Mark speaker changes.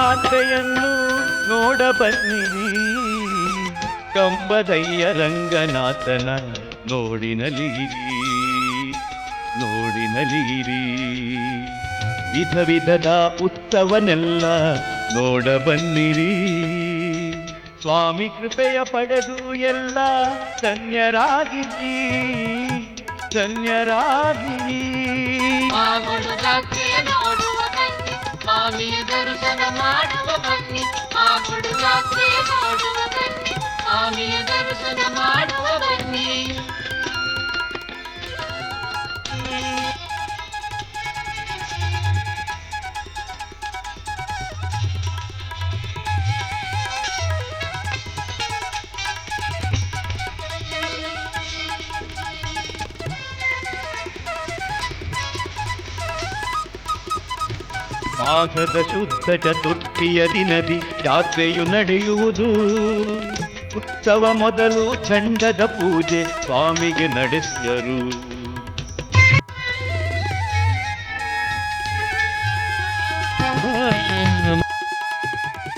Speaker 1: ಕೃಪೆಯನ್ನು ನೋಡ ಬನ್ನಿರಿ. ಕಂಬದಯ್ಯ ರಂಗನಾಥನ ನೋಡಿ ನಲಿಗಿರಿ ನೋಡಿ ನಲಿಗಿರಿ ವಿಧ ವಿಧದ ಉತ್ಸವನೆಲ್ಲ ನೋಡ ಬನ್ನಿರಿ. ಸ್ವಾಮಿ ಕೃಪೆಯ ಪಡೆದು ಎಲ್ಲ ಧನ್ಯರಾಗಿರಿ ಧನ್ಯರಾಗಿರಿ.
Speaker 2: స్వామి దర్శనమాడవన్నీ మామిడు రాత్రి
Speaker 1: ಮಾಘದ ಶುದ್ಧ ಚತುರ್ಥಿಯ ದಿನದಿ ಜಾತ್ರೆಯು ನಡೆಯುವುದು. ಉತ್ಸವ ಮೊದಲು ಚಂಡದ ಪೂಜೆ ಸ್ವಾಮಿಗೆ ನಡೆಸಿದರು.